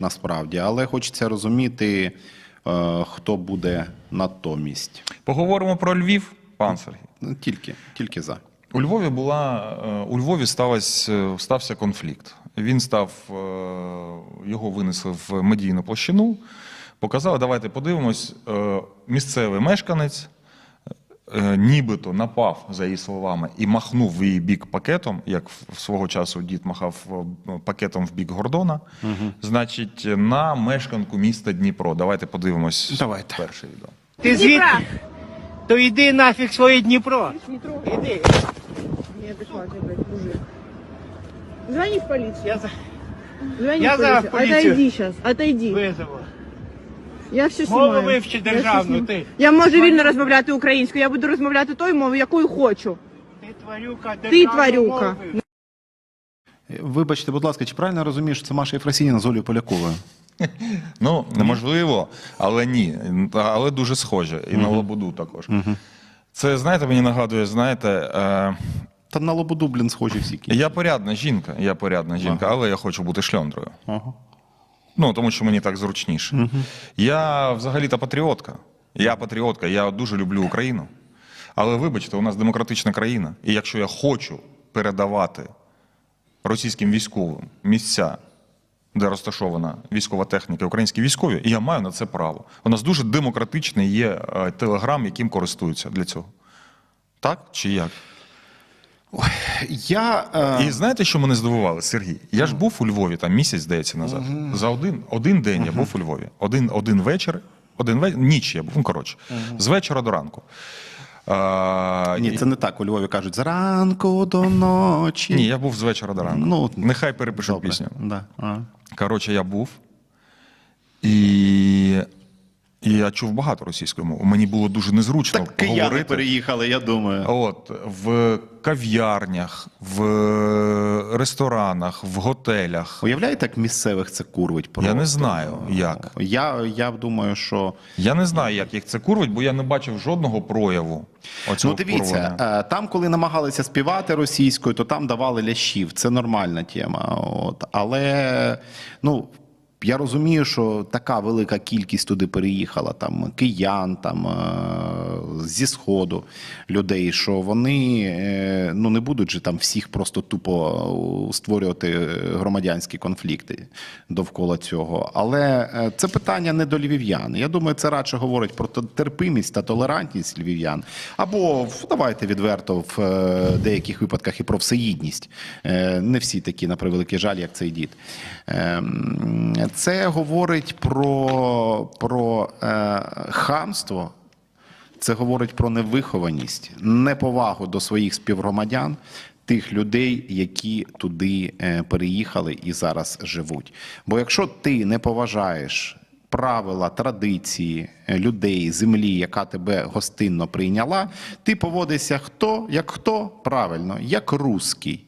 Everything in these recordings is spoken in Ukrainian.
насправді, але хочеться розуміти, е, хто буде натомість. Поговоримо про Львів, пан Сергій. Ну, Тільки, тільки за. У Львові була е, у Львові сталась, е, стався конфлікт. Він став його винесли в медійну площину. Показали, давайте подивимось. Місцевий мешканець е, нібито напав, за її словами, і махнув в її бік пакетом, як в- свого часу дід махав е, пакетом в бік Гордона. Значить, на мешканку міста Дніпро. Давайте подивимось Давайте. перше відео. Ти звідки? То йди нафіг своє Дніпро. Іди. Блядь, мужик. Звони в полицию. Я за Звони Я в полицию. в поліцію. Отойди сейчас, отойди. визову. Я все Мову знімаю. вивчи Я все державну, знімаю. ти. Я можу вільно розмовляти українською, я буду розмовляти тою мовою, якою хочу. Ти тварюка, Ти державну тварюка. мову вивчи. Вибачте, будь ласка, чи правильно я розумію, що це Маша Єфросініна з Олею Поляковою? Ну, неможливо, але ні. Але дуже схоже. І на Лободу також. Це, знаєте, мені нагадує, знаєте, е, Та на Лободу, блін, схожі всі кінці. я порядна жінка, я порядна жінка, але я хочу бути шльондрою. Ага. Ну, тому що мені так зручніше. Я взагалі-то патріотка. Я патріотка, я дуже люблю Україну. Але вибачте, у нас демократична країна. І якщо я хочу передавати російським військовим місця, де розташована військова техніка, українські військові, і я маю на це право. У нас дуже демократичний є е, телеграм, яким користуються для цього. Так чи як? Я, е, І знаєте, що мене здивувало, Сергій? Я ж був у Львові там місяць, здається, назад. За один, один день я був у Львові. Один, один вечір, один вечір, ніч я був, ну коротше, з вечора до ранку. А, Ні, і- це не так. У Львові кажуть зранку до ночі. Ні, я був з вечора до ранку. Ну, Нехай перепишу Добре. пісню. Да. Коротше, я був. І, і я чув багато російської мови. Мені було дуже незручно Так кияни говорити. переїхали, я думаю. От в кав'ярнях, в ресторанах, в готелях. Уявляєте, як місцевих це курвить просто? Я не знаю, як. Я, я думаю, що. Я не знаю, як їх це курвить, бо я не бачив жодного прояву. Ну, дивіться, курвання. е, там, коли намагалися співати російською, то там давали лящів. Це нормальна тема. От. Але ну, я розумію, що така велика кількість туди переїхала, там киян, там е, зі сходу людей, що вони е, ну, не будуть же там всіх просто тупо створювати громадянські конфлікти довкола цього. Але е, це питання не до львів'ян. Я думаю, це радше говорить про терпимість та толерантність львів'ян. Або давайте відверто в е, деяких випадках і про всеїдність. Е, Не всі такі, на превеликий жаль, як цей дід. Ем, Це говорить про, про е, хамство. Це говорить про невихованість, неповагу до своїх співгромадян, тих людей, які туди е, переїхали і зараз живуть. Бо якщо ти не поважаєш правила, традиції е, людей, землі, яка тебе гостинно прийняла, ти поводишся хто як хто правильно, як русський,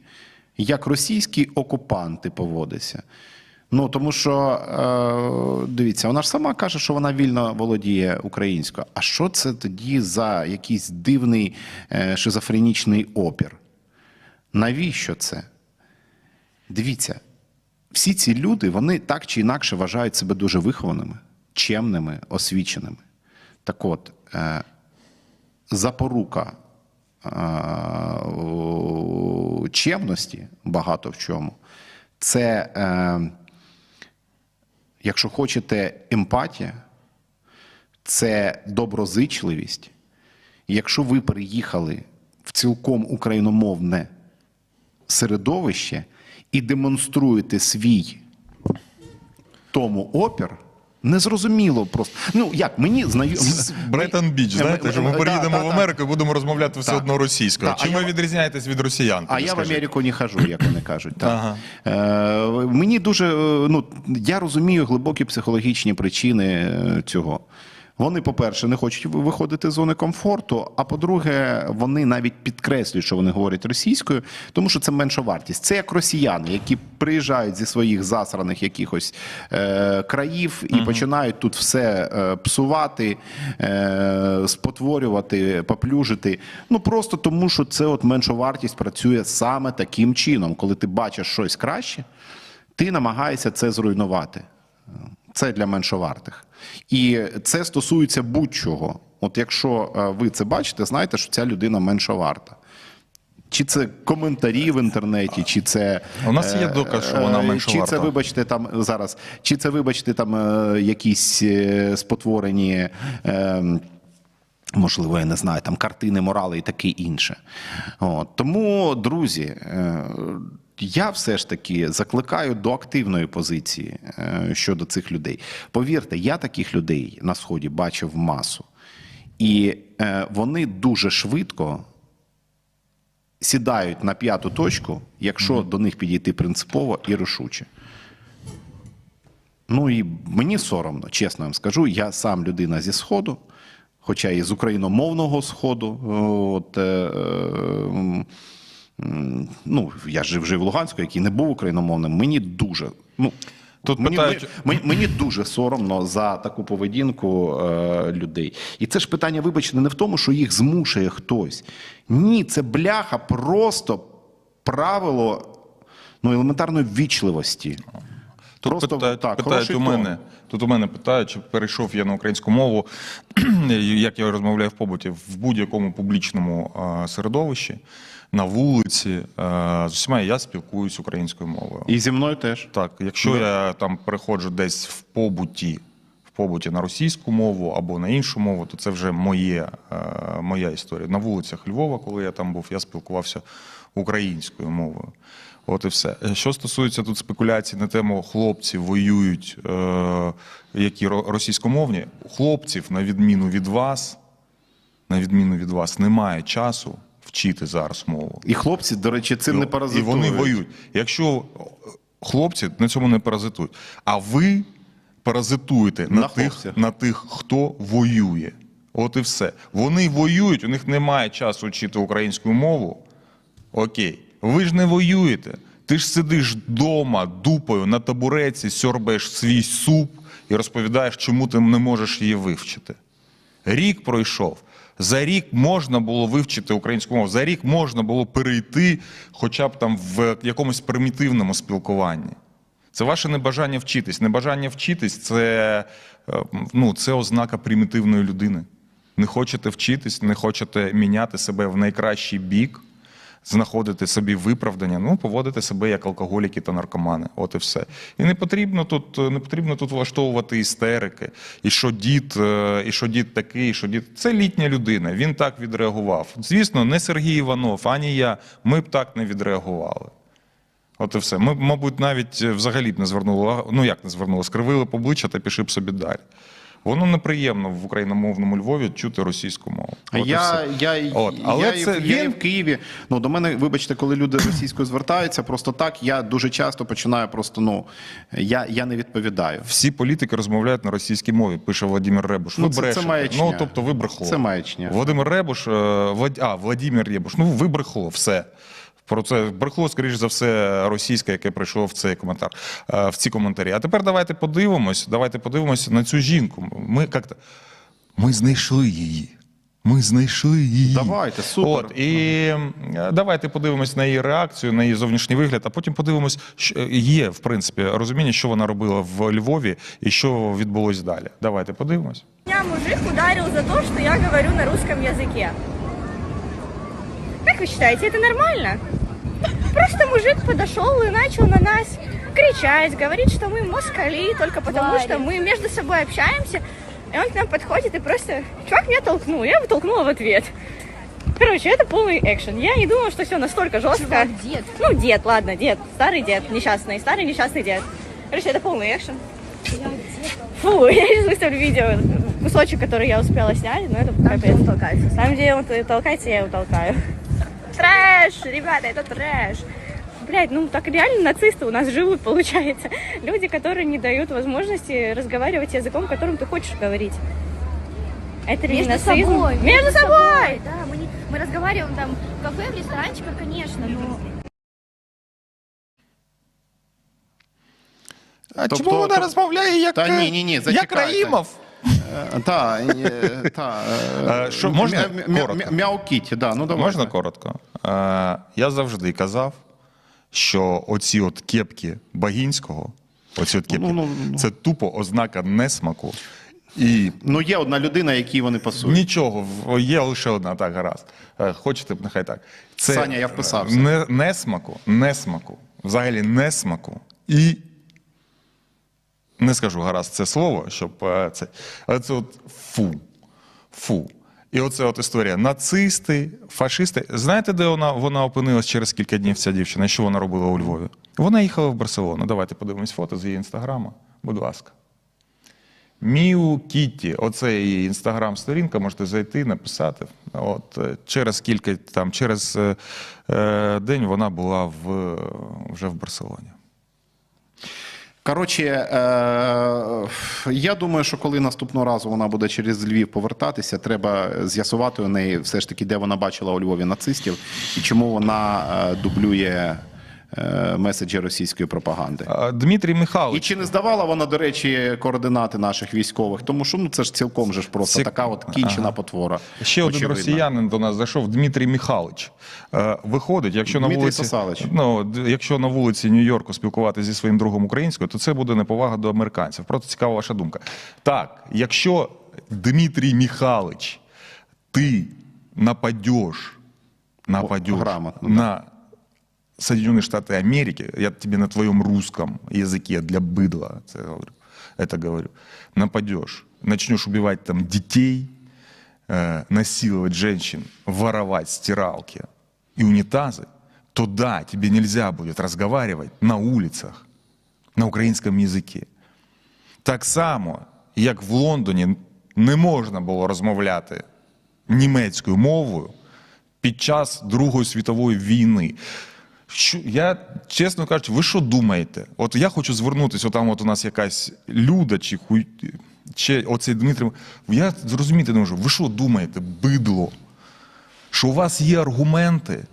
як російський окупант ти поводишся. Ну тому що е, дивіться, вона ж сама каже, що вона вільно володіє українською. А що це тоді за якийсь дивний е, шизофренічний опір? Навіщо це? Дивіться, всі ці люди вони так чи інакше вважають себе дуже вихованими, чемними, освіченими. Так от, е, запорука е, чемності багато в чому. Це, е, якщо хочете, емпатія, це доброзичливість. Якщо ви переїхали в цілком україномовне середовище і демонструєте свій тому опір, незрозуміло просто. Ну як мені знайомо. Бреттон Біч, знаєте, що ми приїдемо в. Америку і будемо розмовляти все одно російською. Чим ви відрізняєтесь від росіян? А я в? Америку не хожу, як вони кажуть. Е, мені дуже е, ну я розумію глибокі психологічні причини е, цього. Вони, по-перше, не хочуть виходити з зони комфорту. А по-друге, вони навіть підкреслюють, що вони говорять російською, тому що це менша вартість. Це як росіяни, які приїжджають зі своїх засраних якихось е, країв і починають тут все е, псувати, е, спотворювати, поплюжити. Ну просто тому, що це от менша вартість працює саме таким чином. Коли ти бачиш щось краще, ти намагаєшся це зруйнувати. Це для меншовартих. І це стосується будь-чого. От якщо е, ви це бачите, знайте, що ця людина меншоварта. Чи це коментарі в інтернеті, чи це У нас є е, доказ, що вона е, меншоварта. Чи це, вибачте, там зараз, чи це, вибачте, там якісь спотворені. Можливо, я не знаю, там картини, морали і таке інше. От. Тому, друзі, я все ж таки закликаю до активної позиції е, щодо цих людей. Повірте, я таких людей на сході бачив масу, і е, вони дуже швидко сідають на п'яту точку, якщо до них підійти принципово і рішуче. Ну і мені соромно, чесно вам скажу. Я сам людина зі Сходу, хоча і з україномовного Сходу. От, е, е, ну, я жив, жив в Луганську, який не був україномовним. Мені дуже. Ну, Тут мені, питають- мені, мені дуже соромно за таку поведінку е, людей. І це ж питання, вибачте, не в тому, що їх змушує хтось. Ні, це бляха, просто правило ну, елементарної ввічливості. Тут Просто питають, так, питають у мене. Тут у мене питають, чи перейшов я на українську мову, як я розмовляю в побуті, в будь-якому публічному е, середовищі, на вулиці. е, З усіма я спілкуюсь українською мовою. І зі мною теж. Так, якщо я там переходжу десь в побуті, в побуті на російську мову або на іншу мову, то це вже моє, е, моя історія. На вулицях Львова, коли я там був, я спілкувався українською мовою. От і все. Що стосується тут спекуляцій на тему хлопці воюють, е, які російськомовні, хлопців, на відміну від вас, на відміну від вас, немає часу вчити зараз мову. І хлопці, до речі, цим не паразитують. І вони воюють. Якщо хлопці на цьому не паразитують, а ви паразитуєте на, На тих, хлопцях. на тих, хто воює. От і все. Вони воюють, у них немає часу вчити українську мову. Окей, ви ж не воюєте. Ти ж сидиш вдома дупою на табуреці, сьорбаєш свій суп і розповідаєш, чому ти не можеш її вивчити. Рік пройшов. За рік можна було вивчити українську мову. За рік можна було перейти хоча б там в якомусь примітивному спілкуванні. Це ваше небажання вчитись. Небажання вчитись це, е, ну, це ознака примітивної людини. Не хочете вчитись, не хочете міняти себе в найкращий бік, знаходити собі виправдання, ну, поводити себе як алкоголіки та наркомани. От і все. І не потрібно тут, не потрібно тут влаштовувати істерики. І що дід, е, і що дід такий, і що дід. Це літня людина. Він так відреагував. Звісно, не Сергій Іванов, ані я. Ми б так не відреагували. От і все. Ми, мабуть, навіть взагалі б не звернули. Ну як не звернули, скривили обличчя та пішли б собі далі. Воно неприємно в україномовному Львові чути російську мову. А От я, я, От, але я, це і в- я і в Києві. Ну, до мене, вибачте, коли люди російською звертаються, просто так я дуже часто починаю просто, ну, я, я не відповідаю. Всі політики розмовляють на російській мові, пише Владимир Ребуш. Ви Ну, це- це маячня. Ну, тобто ви брехло. Це маячня. Володимир Ребуш, е, Влад... а, Владимир Ребуш, ну ви брехло, все. Про це брехло, скоріш за все, російське, яке прийшло в цей коментар, е, в ці коментарі. А тепер давайте подивимось, давайте подивимось на цю жінку. Ми як-то, ми знайшли її. Ми знайшли її. Давайте, супер. От, і е, давайте подивимось на її реакцію, на її зовнішній вигляд, а потім подивимось, що є, в принципі, розуміння, що вона робила в Львові і що відбулось далі. Давайте подивимось. Меня мужик ударил за то, что я говорю на русском языке. Вы считаете, это нормально? Просто мужик подошел и начал на нас кричать, говорить, что мы москали, только потому что мы между собой общаемся. И он к нам подходит и просто... Чувак меня толкнул, я его толкнула в ответ. Короче, это полный экшен. Я не думала, что все настолько жестко. Чувак, дед. Ну, дед, ладно, дед. Старый дед, несчастный. Старый несчастный дед. Короче, это полный экшен. Фу, я сейчас выставлю видео, кусочек, который я успела снять, но это капец. Толкается. Там, где он толкается, я его толкаю Трэш, ребята, это трэш. Блять, ну так реально нацисты у нас живут, получается. Люди, которые не дают возможности разговаривать языком, которым ты хочешь говорить. Это ли не Между нацизм? собой. Между собой! Да, мы, не- мы разговариваем там в кафе, в ресторанчиках, конечно, но А Тобто- чому вона тоб- розмовляє як, Та е, ні, ні, ні, як зачекайте. Раїмов? Та, е, та, е, Е, що, можна коротко? мя- Мяукіть, да, ну давай. Можна коротко? Я завжди казав, що оці от кепки Багінського Оці от кепки. Ну, ну, ну. Це тупо ознака несмаку. І Ну, є одна людина, якій вони пасують. нічого, є лише одна, так, гаразд. Хочете, нехай так. Це Саня, я вписався. Не, несмаку, несмаку, взагалі несмаку і не скажу гаразд це слово, щоб е, це. Але це от фу. Фу. І оце от історія. Нацисти, фашисти. Знаєте, де вона, вона опинилась через кілька днів, ця дівчина? Що вона робила у Львові? Вона їхала в Барселону. Давайте подивимось фото з її інстаграма. Будь ласка. Міу Кітті, оце її інстаграм-сторінка, можете зайти, написати. От е, через кілька там, через е, е, день вона була в, вже в Барселоні. Коротше, е, я думаю, що коли наступного разу вона буде через Львів повертатися, треба з'ясувати у неї все ж таки, де вона бачила у Львові нацистів і чому вона е, дублює меседжі російської пропаганди. Дмитрій І чи не здавала вона, до речі, координати наших військових? Тому що ну це ж цілком же ж просто Цік- така от кінчена потвора. ще один росіянин до нас зайшов, Дмитрій Михайлович. Е, Виходить, якщо на Дмитрій вулиці, Сосалич. ну, якщо на вулиці Нью-Йорку спілкуватися зі своїм другом українською, то це буде неповага до американців. Просто цікава ваша думка. Так, якщо Дмитрій Михайлович, ти нападеш, нападешь грамотно, на Соединенные Штаты Америки, я тебе на твоем русском языке для быдла это говорю, это говорю, нападешь, начнешь убивать там детей, э, насиловать женщин, воровать стиралки и унитазы, то да, тебе нельзя будет разговаривать на улицах на українському язикі. Так само, як в Лондоні не можна було розмовляти німецькою мовою під час Другої світової війни. Що, я, чесно кажучи, ви що думаєте? От я хочу звернутися, отам от у нас якась люда чи хуй. Чи оцей Дмитрий. Я зрозуміти не можу. Ви що думаєте, бидло? Що у вас є аргументи?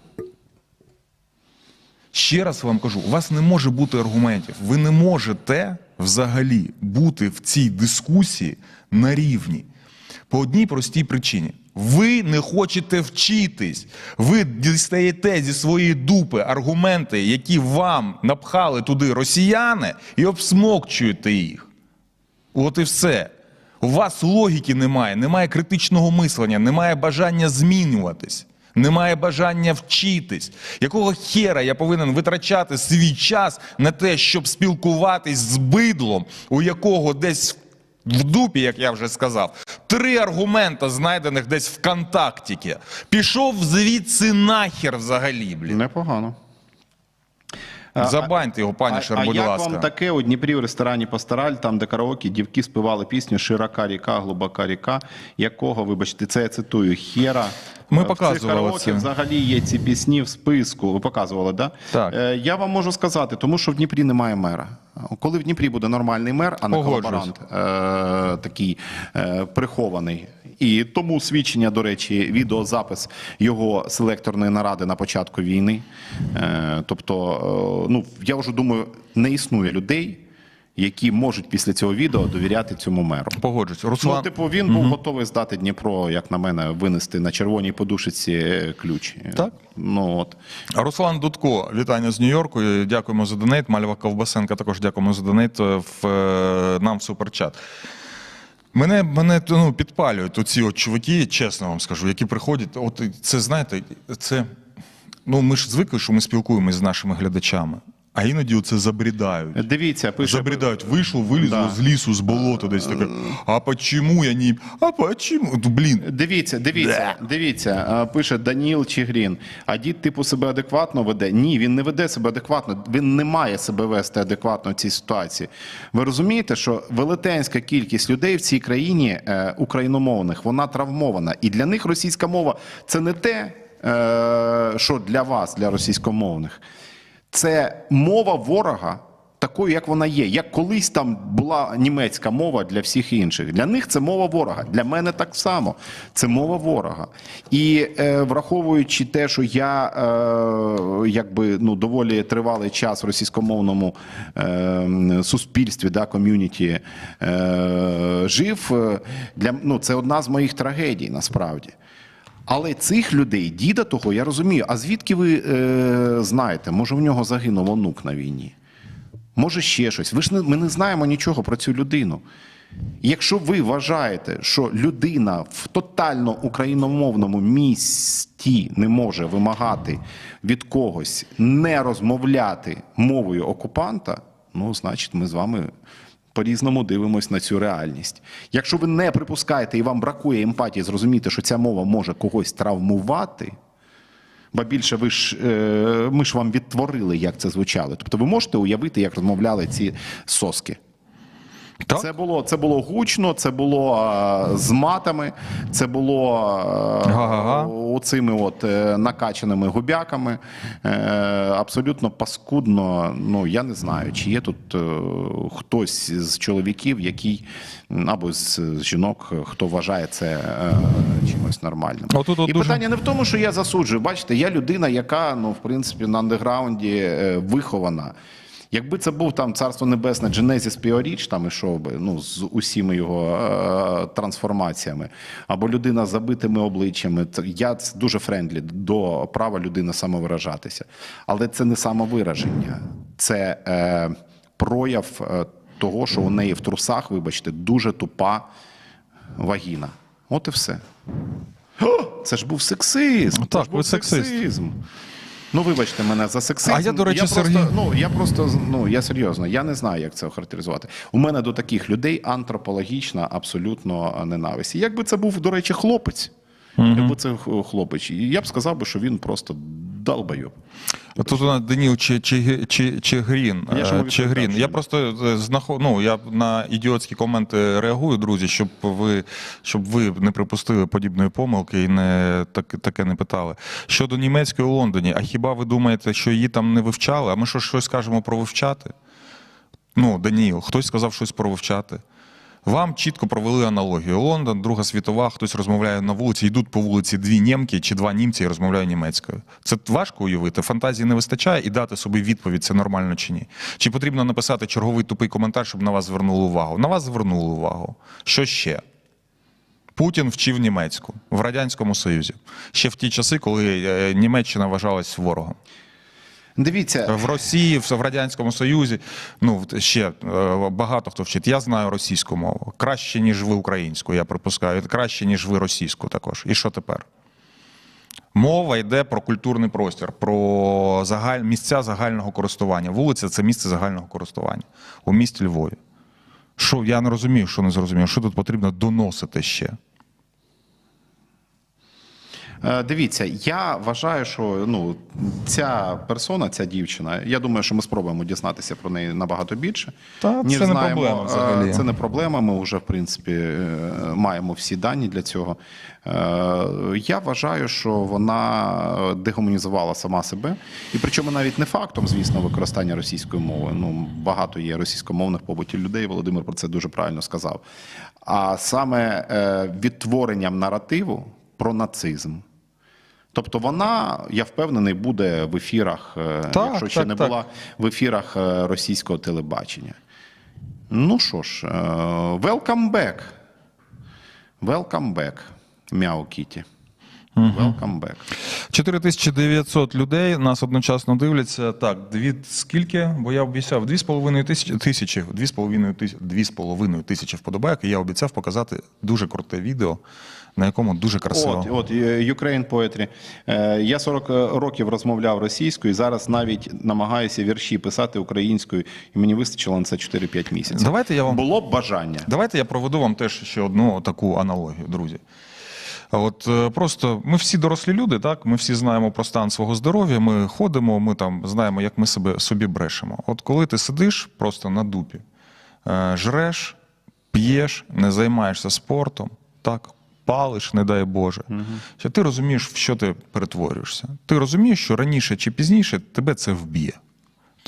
Ще раз вам кажу, у вас не може бути аргументів. Ви не можете взагалі бути в цій дискусії на рівні. По одній простій причині. Ви не хочете вчитись. Ви дістаєте зі своєї дупи аргументи, які вам напхали туди росіяни, і обсмокчуєте їх. От і все. У вас логіки немає, немає критичного мислення, немає бажання змінюватись, немає бажання вчитись. Якого хера я повинен витрачати свій час на те, щоб спілкуватись з бидлом, у якого десь в дупі, як я вже сказав, три аргумента, знайдених десь в контактіки. Пішов звідси нахер взагалі, блін. Непогано. Забаньте його, пані Шер, будь а як вам таке у Дніпрі в ресторані Пастораль, там де караоке, дівки співали пісню Широка ріка, глибока ріка, якого, вибачте, це я цитую, хера. Ми Е, показували це. взагалі є ці пісні в списку. Ви показували, да? Так. Е, я вам можу сказати, тому що в Дніпрі немає мера. Коли в Дніпрі буде нормальний мер, а не колаборант, е, такий е, прихований. І тому свідчення, до речі, відеозапис його селекторної наради на початку війни. Е, тобто, е, ну я вже думаю, не існує людей, які можуть після цього відео довіряти цьому меру. Погоджуюсь. Руслан... Ну, типу, він був готовий здати Дніпро, як на мене, винести на червоній подушиці е, ключ. Так. Ну от. Руслан Дудко, вітання з Нью-Йорку. Дякуємо за донейт. Мальва Ковбасенка також дякуємо за донейт в, нам в суперчат. Мене, мене ну, підпалюють оці от чуваки, чесно вам скажу, які приходять. От це знаєте, це. Ну, ми ж звикли, що ми спілкуємось з нашими глядачами, а іноді це забрідають. Дивіться, пише Забрідають, вийшло, вилізло Да. з лісу, з болота десь таке. А почему я не. А почему? Ну, блін. Дивіться, дивіться, дивіться, пише Даніл Чигрін. А дід, типу, себе адекватно веде? Ні, він не веде себе адекватно. Він не має себе вести адекватно в цій ситуації. Ви розумієте, що велетенська кількість людей в цій країні е, україномовних вона травмована, і для них російська мова це не те, е, що для вас, для російськомовних. Це мова ворога. Такою, як вона є, як колись там була німецька мова для всіх інших. Для них це мова ворога. Для мене так само. Це мова ворога. І е, враховуючи те, що я е, якби ну доволі тривалий час в російськомовному е, суспільстві, да, ком'юніті е, жив, е, для ну це одна з моїх трагедій насправді. Але цих людей, діда того, я розумію. А звідки ви е, знаєте? Може, в нього загинув онук на війні? може ще щось. Ви ж не, ми не знаємо нічого про цю людину. Якщо ви вважаєте, що людина в тотально україномовному місті не може вимагати від когось не розмовляти мовою окупанта, ну, значить, ми з вами по-різному дивимось на цю реальність. Якщо ви не припускаєте і вам бракує емпатії зрозуміти, що ця мова може когось травмувати, Ба більше ви ж е, ми ж вам відтворили, як це звучало. Тобто ви можете уявити, як розмовляли ці соски. Так? Це було, це було гучно, це було е, з матами, це було е, оцими от е, накачаними губяками. Е, абсолютно паскудно. Ну я не знаю, чи є тут е, хтось з чоловіків, який або з, з жінок, хто вважає це е, чимось нормальним. Отут от І дуже- питання не в тому, що я засуджую. Бачите, я людина, яка ну в принципі на андеграунді е, вихована. Якби це був там царство небесне Genesis Піоріч, там ішов би ну з усіма його е, трансформаціями, або людина з забитими обличчями, це я дуже френдлі до права людини самовиражатися. Але це не самовираження, це е, прояв е, того, що у неї в трусах, вибачте, дуже тупа вагіна. От і все. Це ж був сексизм. Так, це ж був сексист. сексизм. Ну, вибачте мене за сексизм. А я, до речі, я Сергій- ну я просто ну я серйозно, я не знаю, як це охарактеризувати. У мене до таких людей антропологічна абсолютно ненависть. І Якби це був, до речі, хлопець, якби це хлопець, я б сказав би, що він просто долбойоб. Тут у нас Даніл Чи- Чи- Чи- Чигрін. Я е, відповідав, Я просто е, знаход... ну, я на ідіотські коменти реагую, друзі, щоб ви, щоб ви не припустили подібної помилки і не так, таке не питали. Щодо німецької у Лондоні, а хіба ви думаєте, що її там не вивчали? А ми що щось кажемо про вивчати? Ну, Даніл, хтось сказав щось про вивчати. Вам чітко провели аналогію. Лондон, Друга світова, хтось розмовляє на вулиці, йдуть по вулиці дві німки чи два німці і розмовляють німецькою. Це важко уявити. Фантазії не вистачає і дати собі відповідь, це нормально чи ні. Чи потрібно написати черговий тупий коментар, щоб на вас звернули увагу? На вас звернули увагу. Що ще? Путін вчив німецьку в Радянському Союзі. Ще в ті часи, коли е, Німеччина вважалась ворогом. Дивіться, В Росії, в Радянському Союзі, ну ще е, багато хто вчить. Я знаю російську мову. Краще, ніж ви українську, я припускаю. Краще, ніж ви російську також. І що тепер? Мова йде про культурний простір, про загаль... місця загального користування. Вулиця це місце загального користування у місті Львові. Що я не розумію, що не зрозумів, що тут потрібно доносити ще. Е, Дивіться, я вважаю, що ну ця персона, ця дівчина, я думаю, що ми спробуємо дізнатися про неї набагато більше. Та ніж це не знаємо. проблема Е, взагалі. Це не проблема. Ми вже в принципі е, маємо всі дані для цього. Я вважаю, що вона дегуманізувала сама себе, і причому навіть не фактом, звісно, використання російської мови. Ну багато є російськомовних побутів людей. Володимир про це дуже правильно сказав. А саме відтворенням наративу про нацизм. Тобто вона, я впевнений, буде в ефірах, е, Так, якщо ще так, не так. була в ефірах е, російського телебачення. Ну що ж, е, welcome back. Welcome back, Мяу Кіті. Welcome back. 4900 людей нас одночасно дивляться. Так, дві скільки? Бо я обіцяв дві з половиною тисячі тисячі, дві з половиною тисячі, дві з половиною тисячі вподобайок. І я обіцяв показати дуже круте відео, на якому дуже красиво. От, от е, Ukraine Poetry. Е, Я 40 років розмовляв російською, і зараз навіть намагаюся вірші писати українською, і мені вистачило на це 4-5 місяців. Давайте я вам Було б бажання. Давайте я проведу вам теж ще одну таку аналогію, друзі. От е, просто ми всі дорослі люди, так? Ми всі знаємо про стан свого здоров'я, ми ходимо, ми там знаємо, як ми себе собі брешемо. От коли ти сидиш просто на дупі, е, жреш, п'єш, не займаєшся спортом, так, палиш, не дай Боже, що ти розумієш, в що ти перетворюєшся. Ти розумієш, що раніше чи пізніше тебе це вб'є.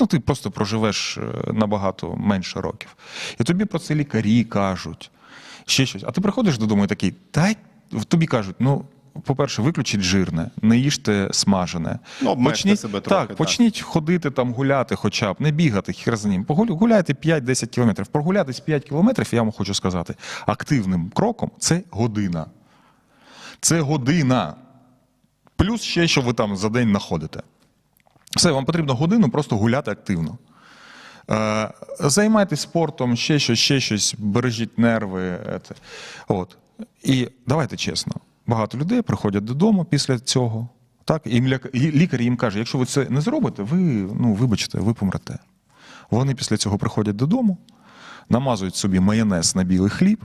Ну, ти просто проживеш е, набагато менше років. І тобі про це лікарі кажуть, ще щось. А ти приходиш додому і такий, та тобі кажуть, ну. По-перше, виключіть жирне, не їжте смажене. Ну, обмежте себе трохи, так, так. почніть ходити там, гуляти хоча б, не бігати, хер з ним. Гуляйте 5-10 кілометрів. Прогулятись 5 кілометрів, я вам хочу сказати, активним кроком це година. Це година. Плюс ще, що ви там за день знаходите. Все, вам потрібно годину просто гуляти активно. Е, займайтесь спортом, ще щось, ще щось, бережіть нерви. е, От. І давайте чесно, багато людей приходять додому після цього. Так, і лікар їм каже, якщо ви це не зробите, ви, ну, вибачте, ви помрете. Вони після цього приходять додому, намазують собі майонез на білий хліб,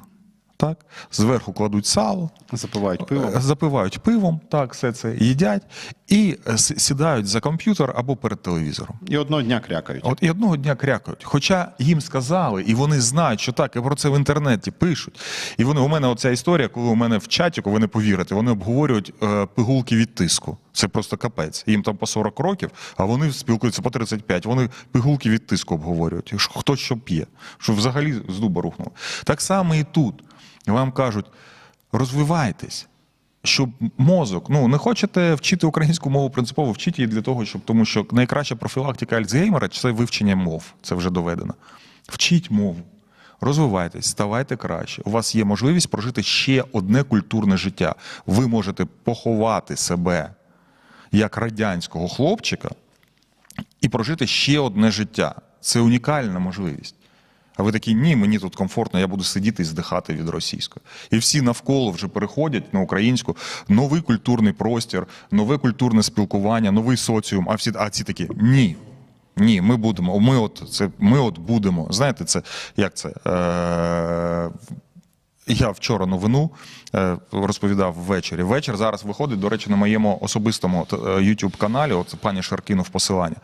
так, зверху кладуть сало, Запивають пивом. Е, запивають пивом, так, все це їдять і е, сідають за комп'ютер або перед телевізором. І одного дня крякають. От і одного дня крякають. Хоча їм сказали, і вони знають, що так, і про це в інтернеті пишуть. І вони у мене оця історія, коли у мене в чаті, ви не повірите, вони обговорюють е, пигулки від тиску. Це просто капець. Їм там по 40 років, а вони спілкуються по 35. Вони пигулки від тиску обговорюють. Хто що п'є, що взагалі з дуба рухнуло. Так само і тут. Вам кажуть, розвивайтесь. Щоб мозок, ну не хочете вчити українську мову принципово, вчіть її для того, щоб тому що найкраща профілактика Альцгеймера це вивчення мов. Це вже доведено. Вчіть мову, розвивайтесь, ставайте краще. У вас є можливість прожити ще одне культурне життя. Ви можете поховати себе як радянського хлопчика і прожити ще одне життя. Це унікальна можливість. А ви такі, ні, мені тут комфортно, я буду сидіти і здихати від російської. І всі навколо вже переходять на українську, новий культурний простір, нове культурне спілкування, новий соціум. А всі а ці такі ні. Ні, ми будемо. Ми от це ми от будемо. Знаєте, це як це? Е, я вчора новину е, розповідав ввечері. Вечір зараз виходить, до речі, на моєму особистому youtube каналі. От пані Шаркінов посилання.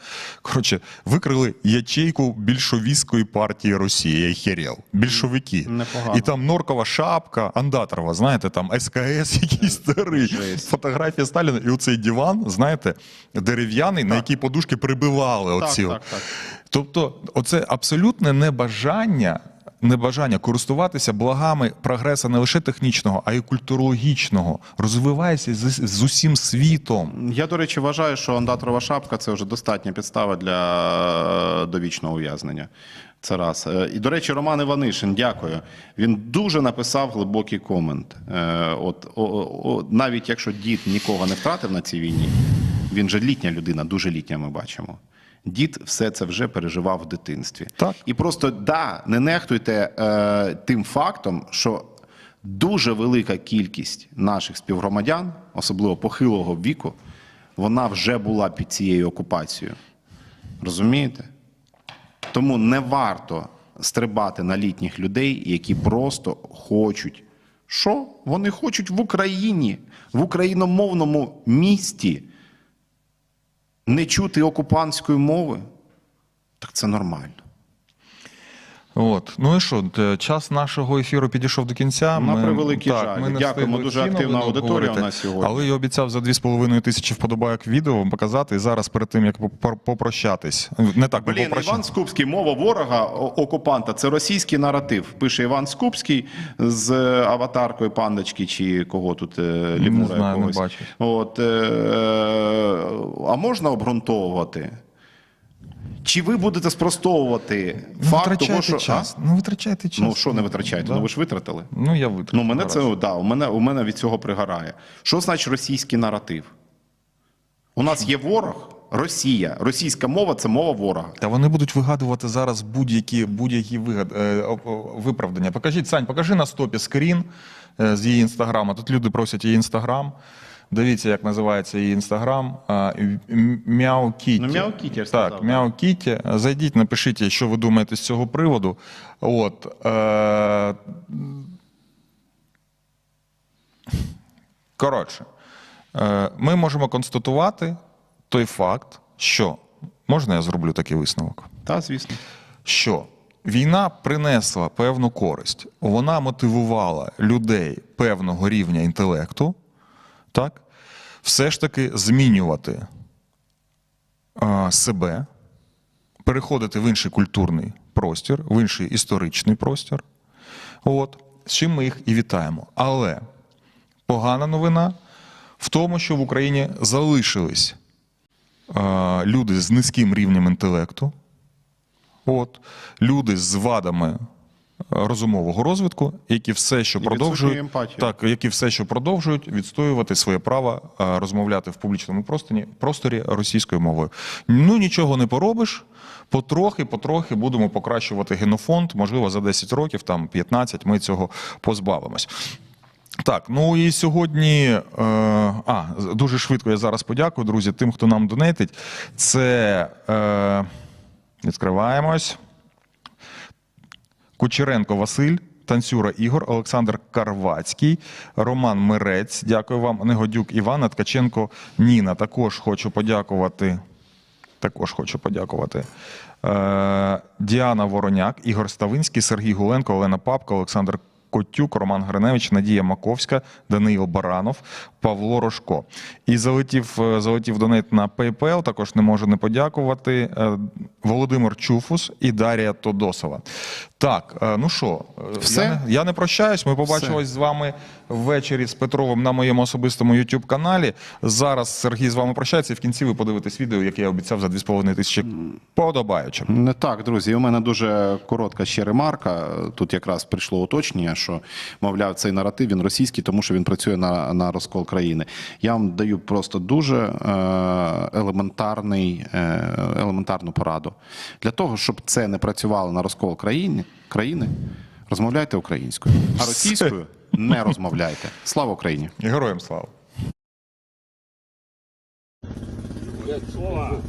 Коротше, викрили ячейку більшовістської партії Росії. Я херел. Більшовики. Непогано. І там норкова шапка, Андаторова, знаєте, там СКС якийсь старий. Жесть. Фотографія Сталіна, і оцей диван, знаєте, дерев'яний, на який подушки прибивали. Так, так, так. Тобто, оце абсолютне небажання, небажання користуватися благами прогресу не лише технічного, а й культурологічного. Розвивайся з, з усім світом. Я, до речі, вважаю, що андаторова шапка це вже достатня підстава для е, довічного ув'язнення. Це раз. Е, І, до речі, Роман Іванишин, дякую. Він дуже написав глибокий комент. Е, От, о, о, навіть якщо дід нікого не втратив на цій війні, він же літня людина, дуже літня, ми бачимо. Дід все це вже переживав в дитинстві. Так. І просто да, не нехтуйте е, тим фактом, що дуже велика кількість наших співгромадян, особливо похилого віку, вона вже була під цією окупацією. Розумієте? Тому не варто стрибати на літніх людей, які просто хочуть. Що? Вони хочуть в Україні, в україномовному місті не чути окупантської мови. Так це нормально. От. Ну і що, час нашого ефіру підійшов до кінця. На превеликий жаль. не Дякуємо, дуже активна аудиторія у нас сьогодні. Але я обіцяв за 2,5 тисячі вподобайок відео показати. І зараз перед тим, як попрощатись. Не так, Блін. Іван Скупський, мова ворога окупанта це російський наратив. Пише Іван Скупський з е, аватаркою пандочки чи кого тут е, лімура. От, е, а можна обґрунтовувати? Чи ви будете спростовувати Ну, факт того, що час. А? Ну, витрачайте час. Ну що не витрачаєте? Да. Ну ви ж витратили. Ну, я витратив. Ну, мене Гаразд. це да, у мене у мене від цього пригорає. Що значить російський наратив? У нас є ворог, Росія. Російська мова це мова ворога. Та вони будуть вигадувати зараз будь-які будь-які вигад, е, виправдання. Покажіть, Сань, покажи на стопі скрін е, з її інстаграма. Тут люди просять її інстаграм. Дивіться, як називається її інстаграм. Мяу Кіті. Ну, Мяу Кіті, я сказав, Так. Мяу Кіті. Зайдіть, напишіть, що ви думаєте з цього приводу. От. Е, Коротше, е, ми можемо констатувати той факт, що можна я зроблю такий висновок? Та, звісно. що війна принесла певну користь, вона мотивувала людей певного рівня інтелекту, так, все ж таки змінювати себе, переходити в інший культурний простір, в інший історичний простір. От, з чим ми їх і вітаємо. Але погана новина в тому, що в Україні залишились люди з низьким рівнем інтелекту, От люди з вадами розумового розвитку, які все, що І продовжують так, які все, що продовжують відстоювати своє право е, розмовляти в публічному просторі, просторі російською мовою. Ну нічого не поробиш. Потрохи, потрохи будемо покращувати генофонд. Можливо, за 10 років, там 15, ми цього позбавимось. Так, ну і сьогодні. Е, а, дуже швидко я зараз подякую, друзі, тим, хто нам донетить. Це е, відкриваємось. Кучеренко Василь, Танцюра Ігор, Олександр Карвацький, Роман Мирець. Дякую вам. Негодюк Івана, Ткаченко Ніна. Також хочу подякувати. Також хочу подякувати. Е, Діана Вороняк, Ігор Ставинський, Сергій Гуленко, Олена Папка, Олександр Котюк, Роман Гриневич, Надія Маковська, Даниїл Баранов, Павло Рожко. І залетів, е, залетів донейт на PayPal, також не можу не подякувати. е, Володимир Чуфус і Дарія Тодосова. Так, е, ну що, Все? Я, не, я не прощаюсь. Ми побачились з вами ввечері з Петровим на моєму особистому youtube каналі. Зараз Сергій з вами прощається. І в кінці ви подивитесь відео, яке я обіцяв за 2,5 тисячі подобаючих. Не так, друзі. У мене дуже коротка ще ремарка. Тут якраз прийшло уточнення, що мовляв, цей наратив він російський, тому що він працює на, на розкол країни. Я вам даю просто дуже е, елементарний, е, елементарну пораду. Для того, щоб це не працювало на розкол країни, країни розмовляйте українською, а російською не розмовляйте. Слава Україні! І героям слава! Слова.